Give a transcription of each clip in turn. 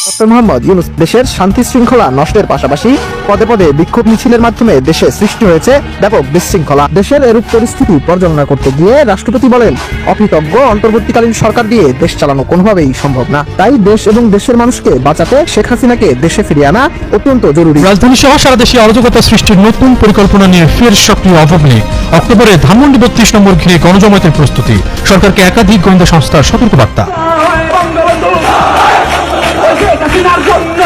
মোহাম্মদ ইউনুস দেশের শান্তি শৃঙ্খলা নষ্টের পাশাপাশি পদে পদে বিক্ষোভ মিছিলের মাধ্যমে দেশে সৃষ্টি হয়েছে ব্যাপক বিশৃঙ্খলা। দেশের এরূপ পরিস্থিতি পর্যালোচনা করতে গিয়ে রাষ্ট্রপতি বলেন, অকৃতজ্ঞ অন্তর্বর্তীকালীন সরকার দিয়ে দেশ চালানো কোনোভাবেই সম্ভব না। তাই দেশ এবং দেশের মানুষকে বাঁচাতে শেখ হাসিনাকে দেশে ফিরিয়ে আনা অত্যন্ত জরুরি। রাজধানী সহ সারা দেশে অরাজকতা সৃষ্টির নতুন পরিকল্পনা নিয়ে ফের সক্রিয় আওয়ামী লীগ অক্টোবরে ধানমন্ডি বত্রিশ নম্বর ঘিরে গণজমায়েতের প্রস্তুতি। সরকারকে একাধিক গোয়েন্দা সংস্থার সতর্কবার্তা। হাসিনার জন্য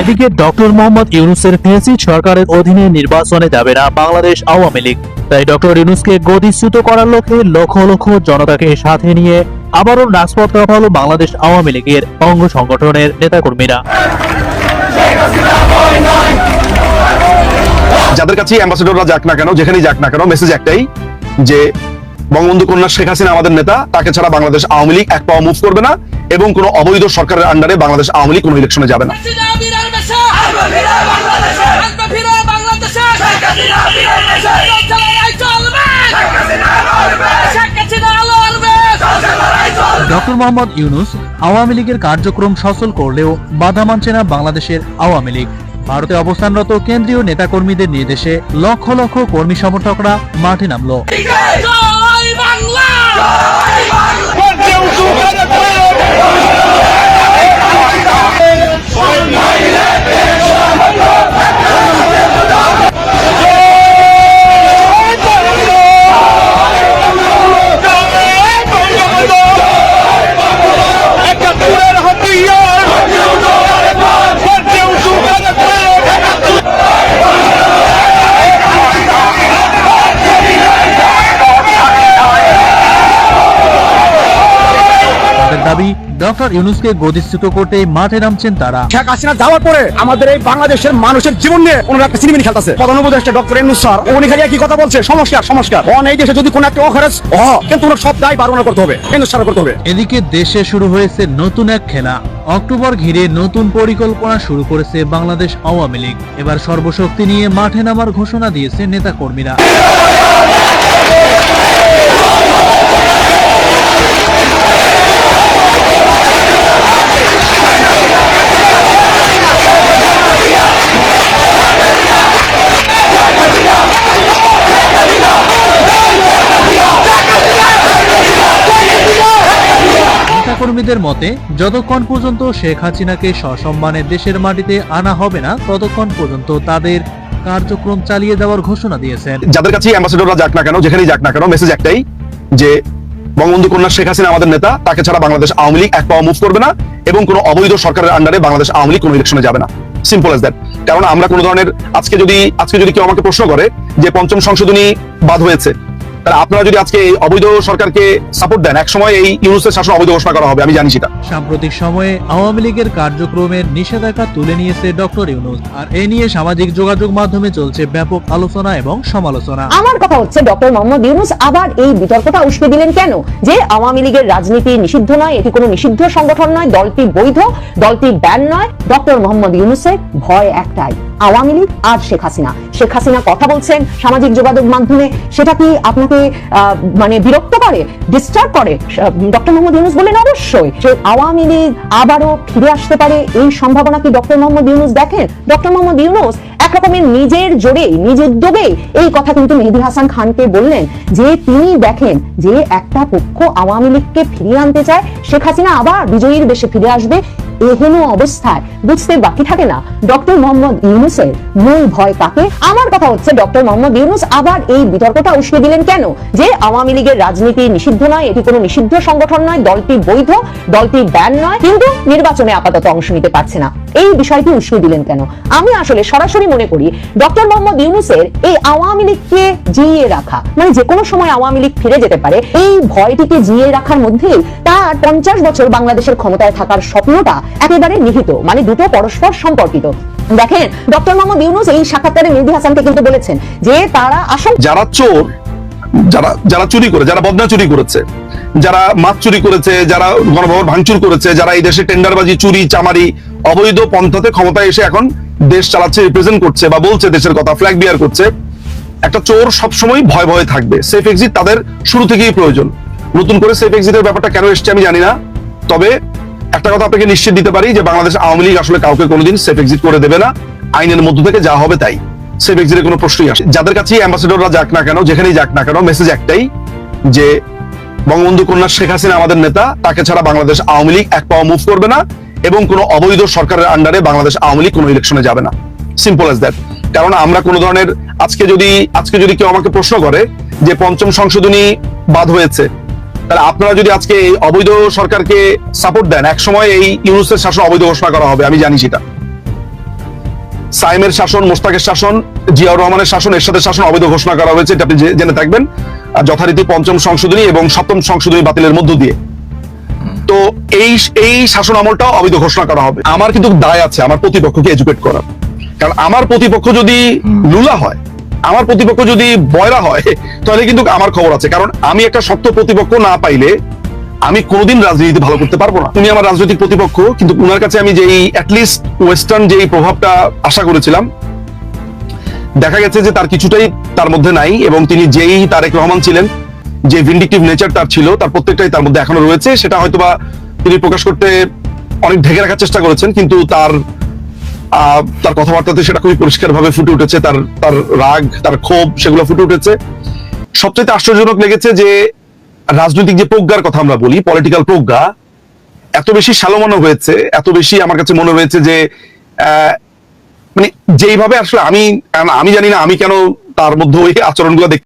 এদিকে ডক্টর মোহাম্মদ ইউনুসের ফেসিড সরকারের অধীনে নির্বাচনে যাবে না বাংলাদেশ আওয়ামী লীগ। তাই ডক্টর ইউনুসকে গতিচ্যুত করার লক্ষ্যে লক্ষ লক্ষ জনতাকে সাথে নিয়ে আবারও রাজপথ কাঁপালো বাংলাদেশ আওয়ামী লীগের অঙ্গ সংগঠনের নেতাকর্মীরা। যাদের কাছে অ্যাম্বাসেডররা যাক না কেন যেখানেই যাক না কেন মেসেজ একটাই যে বঙ্গবন্ধু কন্যা শেখ হাসিনা আমাদের নেতা, তাকে ছাড়া বাংলাদেশ আওয়ামী লীগ এক পাও মুভ করবে না এবং কোনো অবৈধ সরকারের আন্ডারে বাংলাদেশ আওয়ামী লীগ কোনো ইলেকশনে যাবে না। ডক্টর মোহাম্মদ ইউনুস আওয়ামী লীগের কার্যক্রম সচল করলেও বাধা মানছে না বাংলাদেশের আওয়ামী লীগ। ভারতে অবস্থানরত কেন্দ্রীয় নেতাকর্মীদের নির্দেশে লক্ষ লক্ষ কর্মী সমর্থকরা মাঠে নামলো। জয় বাংলা জয় ডক্টর ইউনুসকে গতিচ্যুত করতে মাঠে নামছেন তারা। শেখ হাসিনা যাওয়ার পরে আমাদের এই বাংলাদেশের মানুষের জীবন নিয়ে ওনারা একটা সিনেমিনি খেলতেছে। প্রধান উপদেষ্টা ডক্টর এনুস স্যার উনি খালি কি কথা বলছে সংস্কার সংস্কার অন এই দেশে যদি কোনো একটা অখরচ হ কিন্তু ওনার সব দায় বারণ করতে হবে এনুস স্যার করতে হবে। এদিকে দেশে শুরু হয়েছে নতুন এক খেলা। অক্টোবর ঘিরে নতুন পরিকল্পনা শুরু করেছে বাংলাদেশ আওয়ামী লীগ। এবার সর্বশক্তি নিয়ে মাঠে নামার ঘোষণা দিয়েছে নেতাকর্মীরা। নেতাকর্মীদের মতে, যতক্ষণ পর্যন্ত শেখ হাসিনাকে সসম্মানে দেশের মাটিতে আনা হবে না, ততক্ষণ পর্যন্ত তাদের কার্যক্রম চালিয়ে দেওয়ার ঘোষণা দিয়েছেন। যাদের কাছে অ্যাম্বাসেডররা যাক না কেন, যেখানেই যাক না কেন মেসেজ একটাই, যে বঙ্গবন্ধু কন্যা শেখ হাসিনা আমাদের নেতা, তাকে ছাড়া বাংলাদেশ আওয়ামী লীগ এক পাও মুভ করবে না এবং কোনো অবৈধ সরকারের আন্ডারে বাংলাদেশ আওয়ামী লীগ কোনো ইলেকশনে যাবে না। সিম্পল এস দ্যাট কারণ আমরা কোনো ধরনের, আজকে যদি আজকে যদি কেউ আমাকে প্রশ্ন করে যে পঞ্চম সংশোধনী বাদ হয়েছে তাহলে আপনারা যদি আজকে এই অবৈধ সরকারকে সাপোর্ট দেন এক সময় এই ইউনুসের শাসন অবৈধ ঘোষণা করা হবে আমি জানি সেটা। সাম্প্রতিক সময়ে আওয়ামী লীগের কার্যক্রমের নিষেধাজ্ঞা তুলে নিয়েছে ডক্টর ইউনুস। আর এ নিয়ে সামাজিক যোগাযোগ মাধ্যমে চলছে ব্যাপক আলোচনা এবং সমালোচনা। আমার কথা হচ্ছে ডক্টর মোহাম্মদ ইউনুস আবার এই বিতর্কটা উস্কে দিলেন কেন? যে আওয়ামী লীগের রাজনীতি নিষিদ্ধ নয় এটি কোনো নিষিদ্ধ সংগঠন নয় দলটি বৈধ দলটি ব্যান নয়। ডক্টর মোহাম্মদ ইউনুসের ভয় একটাই। আওয়ামী লীগ আর শেখ হাসিনা। শেখ হাসিনা কথা বলছেন সামাজিক যোগাযোগ মাধ্যমে। সেটা কি আপনাকে মানে বিরক্ত করে ডিস্টার্ব করে? ডক্টর মোহাম্মদ ইউনুস বললেন অবশ্যই যে আওয়ামী লীগ আবারও ফিরে আসতে পারে এই সম্ভাবনা কি ডক্টর মোহাম্মদ ইউনুস দেখেন? ডক্টর মোহাম্মদ ইউনুস এক রকমের নিজের জোরে নিজ উদ্যোগে এই কথা কিন্তু মেহেদি হাসান খানকে বললেন যে তিনি দেখেন যে একটা পক্ষ আওয়ামী লীগকে ফিরিয়ে আনতে চায়। শেখ হাসিনা আবার বিজয়ীর বেশে ফিরে আসবে। এহেন অবস্থায় বুঝতে বাকি থাকে না ডক্টর মোহাম্মদ ইউনুসের মূল ভয় কাকে? আমার কথা হচ্ছে ডক্টর মোহাম্মদ ইউনুস আবার এই বিতর্কটা উস্কে দিলেন কেন? যে আওয়ামী লীগের রাজনীতি নিষিদ্ধ নয়, এটি কোনো নিষিদ্ধ সংগঠন নয়, দলটি বৈধ, দলটি ব্যান নয়, কিন্তু নির্বাচনে আপাতত অংশ নিতে পারছে না। এই বিষয়টি উস্কে দিলেন কেন? আমি আসলে সরাসরি মনে করি, ডক্টর মোহাম্মদ ইউনুসের এই আওয়ামী লীগকে জিইয়ে রাখা মানে যে কোনো সময় আওয়ামী লীগ ফিরে যেতে পারে, এই ভয়টিকে জিইয়ে রাখার মধ্যেই তার পঞ্চাশ বছর বাংলাদেশের ক্ষমতায় থাকার স্বপ্নটা একেবারে নিহিত মানে দুটো পরস্পর সম্পর্কিত। দেখেন, ডক্টর মোহাম্মদ ইউনুস এই সাক্ষাৎকারে মেহেদি হাসানকে কিন্তু বলেছেন যে তারা আশঙ্কা যারা চোর, যারা যারা চুরি করে, যারা বদনা চুরি করেছে, যারা মাছ চুরি করেছে, যারা গণভবন ভাঙচুর করেছে, যারা এই দেশে টেন্ডারবাজি, চুরি, চামারি, অবৈধ পন্থাতে ক্ষমতায় এসে এখন দেশ চালাচ্ছে রিপ্রেজেন্ট করছে বা বলছে দেশের কথা ফ্ল্যাগ বিয়ার করছে। একটা চোর সবসময় ভয় ভয়ে থাকবে। সেফ এক্সিট তাদের শুরু থেকেই প্রয়োজন। নতুন করে সেফ এক্সিটের ব্যাপারটা কেন এসছে আমি জানি না। তবে একটা কথা আপনাকে নিশ্চিত দিতে পারি যে বাংলাদেশ আওয়ামী লীগ আসলে কাউকে কোনোদিন সেফ এক্সিট করে দেবে না। আইনের মধ্য থেকে যা হবে তাই। সেফ এক্সিটের কোনো প্রশ্নই আসে যাদের কাছে অ্যাম্বাসেডররা যাক না কেন, যেখানেই যাক না কেন মেসেজ একটাই যে বঙ্গবন্ধু কন্যা শেখ হাসিনা আমাদের নেতা, তাকে ছাড়া বাংলাদেশ আওয়ামী লীগ এক পাও মুভ করবে না এবং কোনো অবৈধ সরকারের আন্ডারে বাংলাদেশ আওয়ামী লীগ কোনো ইলেকশনে যাবে না। সিম্পল এস দ্যাট কারণ আমরা কোনো ধরনের আজকে যদি আজকে যদি কেউ আমাকে প্রশ্ন করে যে পঞ্চম সংশোধনী বাদ হয়েছে তাহলে আপনারা যদি আজকে এই অবৈধ সরকারকে সাপোর্ট দেন এক সময় এই ইউনুসের শাসন অবৈধ ঘোষণা করা হবে আমি জানি সেটা। সাইমের শাসন মোস্তাকের শাসন জিয়াউর রহমানের শাসন এরশাদের শাসন অবৈধ ঘোষণা করা হয়েছে এটা আপনি জেনে থাকবেন। আর যথারীতি পঞ্চম সংশোধনী এবং সপ্তম সংশোধনী বাতিলের মধ্য দিয়ে। তো এই এই শাসন আমলটাও অবৈধ ঘোষণা করা হবে। আমার কিন্তু দায় আছে আমার প্রতিপক্ষকে এডুকেট করার। কারণ আমার প্রতিপক্ষ যদি লুলা হয় আমার প্রতিপক্ষ যদি বয়রা হয়, তাহলে কিন্তু আমার খবর আছে। কারণ আমি একটা শক্ত প্রতিপক্ষ না পাইলে আমি কোনোদিন রাজনীতি ভালো করতে পারব না। উনি আমার রাজনৈতিক প্রতিপক্ষ, কিন্তু উনার কাছে আমি যেই অ্যাটলিস্ট ওয়েস্টার্ন যেই প্রভাবটা আশা করেছিলাম, দেখা গেছে যে তার কিছুটাই তার মধ্যে নাই এবং তিনি যেই তারেক রহমান ছিলেন, যে ভিন্ডিকটিভ নেচার তার ছিল, তার প্রত্যেকটাই তার মধ্যে এখনও রয়েছে। সেটা হয়তোবা তিনি প্রকাশ করতে অনেক ঢেকে রাখার চেষ্টা করেছেন, কিন্তু তার তার কথাবার্তাতে সেটা খুবই পরিষ্কার ভাবে ফুটে উঠেছে। তার তার রাগ, তার ক্ষোভ, সেগুলো ফুটে উঠেছে। সবচেয়ে আশ্চর্যজনক লেগেছে যে রাজনৈতিক যে প্রজ্ঞার কথা আমরা বলি পলিটিক্যাল প্রজ্ঞা, এত বেশি সালমানো হয়েছে, এত বেশি আমার কাছে মনে হয়েছে যে মানে যেইভাবে আসলে আমি আমি জানি না আমি কেন তার মধ্যে ওই আচরণগুলো দেখতে